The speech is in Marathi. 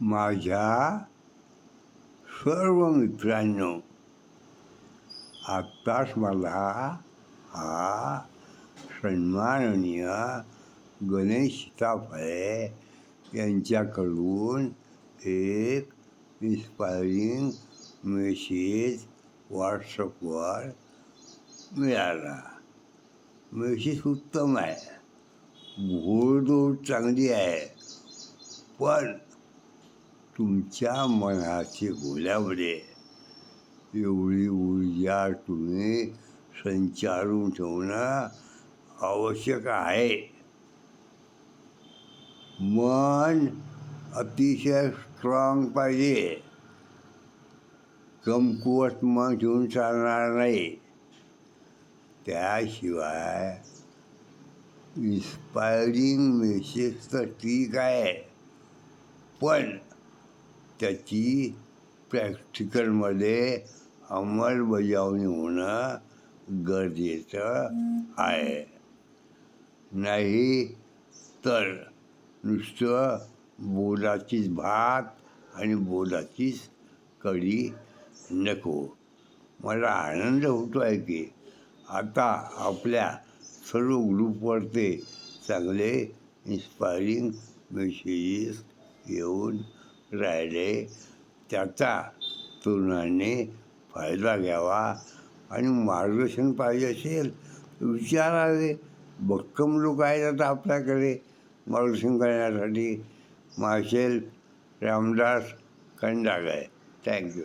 माझ्या सर्व मित्रांनो आत्ताच मला हा सन्माननीय गणेश सीताफळे यांच्याकडून एक इन्स्पायरिंग मेसेज व्हॉट्सअपवर मिळाला. मेसेज उत्तम आहे. घोडदौड चांगली आहे. पण तुमच्या मनाची घोल्यामध्ये एवढी ऊर्जा तुम्ही संचारून ठेवणं आवश्यक आहे. मन अतिशय स्ट्रॉंग पाहिजे. कमकुवत मन घेऊन चालणार नाही. त्याशिवाय इन्स्पायरिंग मेसेज तर ठीक आहे. पण त्याची प्रॅक्टिकलमध्ये अंमलबजावणी होणं गरजेचं आहे. नाही तर नुसतं बोलाचीच भात आणि बोलाचीच कढी नको. मला आनंद होतो आहे की आता आपल्या सर्व ग्रुपवरते चांगले इन्स्पायरिंग मेसेजेस येऊन राहिले. त्याचा तरुणांनी फायदा घ्यावा आणि मार्गदर्शन पाहिजे असेल तर विचारावे भक्कम लोक आहेत आता आपल्याकडे मार्गदर्शन करण्यासाठी. Marshal Ramdas खंडागाय thank you